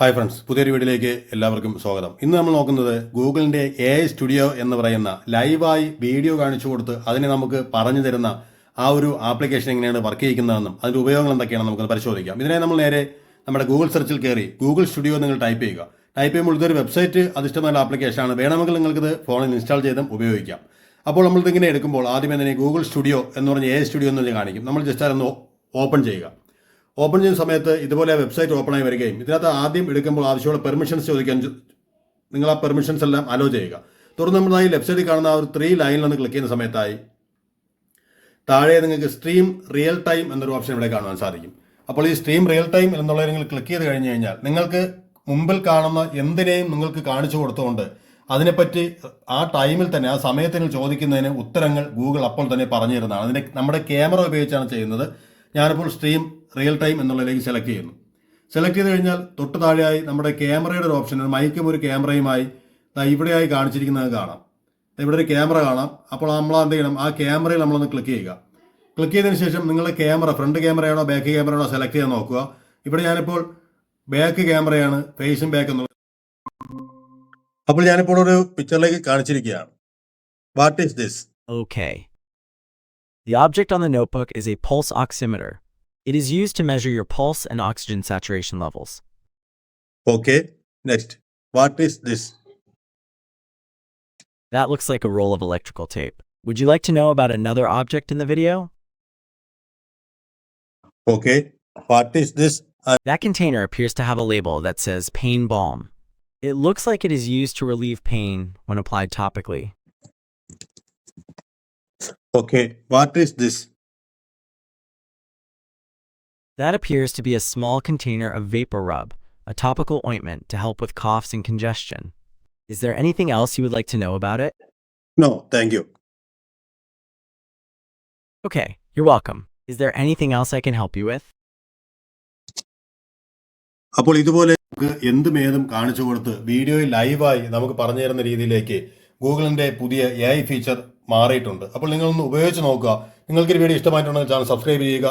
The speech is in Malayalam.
ഹായ് ഫ്രണ്ട്സ് പുതിയൊരു വീഡിയോയിലേക്ക് എല്ലാവർക്കും സ്വാഗതം. ഇന്ന് നമ്മൾ നോക്കുന്നത് ഗൂഗിളിന്റെ എ ഐ സ്റ്റുഡിയോ എന്ന് പറയുന്ന ലൈവായി വീഡിയോ കാണിച്ചു കൊടുത്ത് അതിനെ നമുക്ക് പറഞ്ഞു തരുന്ന ആ ഒരു ആപ്ലിക്കേഷൻ എങ്ങനെയാണ് വർക്ക് ചെയ്യുന്നതെന്നും അതിന്റെ ഉപയോഗങ്ങൾ എന്തൊക്കെയാണെന്ന് നമുക്ക് പരിശോധിക്കാം. ഇതിനെ നമ്മൾ നേരെ നമ്മുടെ ഗൂഗിൾ സെർച്ചിൽ കയറി ഗൂഗിൾ സ്റ്റുഡിയോ നിങ്ങൾ ടൈപ്പ് ചെയ്യുക. ടൈപ്പ് ചെയ്യുമ്പോൾ ഇതൊരു വെബ്സൈറ്റ് അധിഷ്ഠിതമായ ആപ്ലിക്കേഷനാണ് വേണമെങ്കിൽ നിങ്ങൾക്കിത് ഫോണിൽ ഇൻസ്റ്റാൾ ചെയ്തും ഉപയോഗിക്കാം. അപ്പോൾ നമ്മൾ ഇതിങ്ങനെ എടുക്കുമ്പോൾ ആദ്യം തന്നെ ഗൂഗിൾ സ്റ്റുഡിയോ എന്ന് പറഞ്ഞ എ സ്റ്റുഡിയോ എന്ന് കാണിക്കും. നമ്മൾ ജസ്റ്റ് അതൊന്ന് ഓപ്പൺ ചെയ്യുക. ഓപ്പൺ ചെയ്യുന്ന സമയത്ത് ഇതുപോലെ വെബ്സൈറ്റ് ഓപ്പൺ ആയി വരികയും ഇതിനകത്ത് ആദ്യം എടുക്കുമ്പോൾ ആവശ്യമുള്ള പെർമിഷൻസ് ചോദിക്കാൻ നിങ്ങൾ ആ പെർമിഷൻസ് എല്ലാം അലോ ചെയ്യുക. തുടർന്ന് നമ്മൾ ഈ സൈഡിൽ കാണുന്ന ആ ഒരു ത്രീ ലൈനിൽ ക്ലിക്ക് ചെയ്യുന്ന സമയത്തായി താഴെ നിങ്ങൾക്ക് സ്ട്രീം റിയൽ ടൈം എന്നൊരു ഓപ്ഷൻ ഇവിടെ കാണുവാൻ സാധിക്കും. അപ്പോൾ ഈ സ്ട്രീം റിയൽ ടൈം എന്നുള്ളത് നിങ്ങൾ ക്ലിക്ക് ചെയ്ത് കഴിഞ്ഞ് കഴിഞ്ഞാൽ നിങ്ങൾക്ക് മുമ്പിൽ കാണുന്ന എന്തിനേയും നിങ്ങൾക്ക് കാണിച്ചു കൊടുത്തുകൊണ്ട് അതിനെപ്പറ്റി ആ ടൈമിൽ തന്നെ ആ സമയത്തിന് ചോദിക്കുന്നതിന് ഉത്തരങ്ങൾ ഗൂഗിൾ അപ്പോൾ തന്നെ പറഞ്ഞു തരുന്നതാണ് അതിന്റെ നമ്മുടെ ക്യാമറ ഉപയോഗിച്ചാണ് ചെയ്യുന്നത്. ഞാനിപ്പോൾ സ്ട്രീം റിയൽ ടൈം എന്നുള്ളതിലേക്ക് സെലക്ട് ചെയ്യുന്നു. സെലക്ട് ചെയ്ത് കഴിഞ്ഞാൽ തൊട്ട് താഴെയായി നമ്മുടെ ക്യാമറയുടെ ഒരു ഓപ്ഷൻ ഒരു മൈക്കും ഒരു ക്യാമറയുമായി ഇവിടെയായി കാണിച്ചിരിക്കുന്നത് കാണാം. ഇവിടെ ഒരു ക്യാമറ കാണാം. അപ്പോൾ നമ്മൾ എന്ത് ചെയ്യണം? ആ ക്യാമറയിൽ നമ്മളൊന്ന് ക്ലിക്ക് ചെയ്യുക. ക്ലിക്ക് ചെയ്തതിന് ശേഷം നിങ്ങളുടെ ക്യാമറ ഫ്രണ്ട് ക്യാമറയാണോ ബാക്ക് ക്യാമറയാണോ സെലക്ട് ചെയ്യാൻ നോക്കുക. ഇവിടെ ഞാനിപ്പോൾ ബാക്ക് ക്യാമറയാണ് ഫേസും ബാക്ക് എന്നുള്ളത്. അപ്പോൾ ഞാനിപ്പോൾ ഒരു പിക്ചറിലേക്ക് കാണിച്ചിരിക്കുകയാണ്. What is this Okay. The object on the notebook is a pulse oximeter. It is used to measure your pulse and oxygen saturation levels. Okay, next. What is this? That looks like a roll of electrical tape. Would you like to know about another object in the video? Okay, what is this? Uh that container appears to have a label that says pain balm. It looks like it is used to relieve pain when applied topically. Okay what is this? That appears to be a small container of vapor rub, a topical ointment to help with coughs and congestion. Is there anything else you would like to know about it? No, thank you. Okay, you're welcome. Is there anything else I can help you with? അപ്പോൾ ഇതുപോലെ നമുക്ക് എന്ത് മേതും കാണിച്ചു കൊടുത്ത് വീഡിയോയിൽ ലൈവായി നമുക്ക് പറഞ്ഞു തരുന്ന രീതിയിലേക്ക് ഗൂഗിളിന്റെ പുതിയ എ ഫീച്ചർ മാറിയിട്ടുണ്ട്. അപ്പോൾ നിങ്ങളൊന്ന് ഉപയോഗിച്ച് നോക്കുക. നിങ്ങൾക്ക് ഈ വീഡിയോ ഇഷ്ടമായിട്ടുണ്ടെങ്കിൽ ചാനൽ സബ്സ്ക്രൈബ് ചെയ്യുക.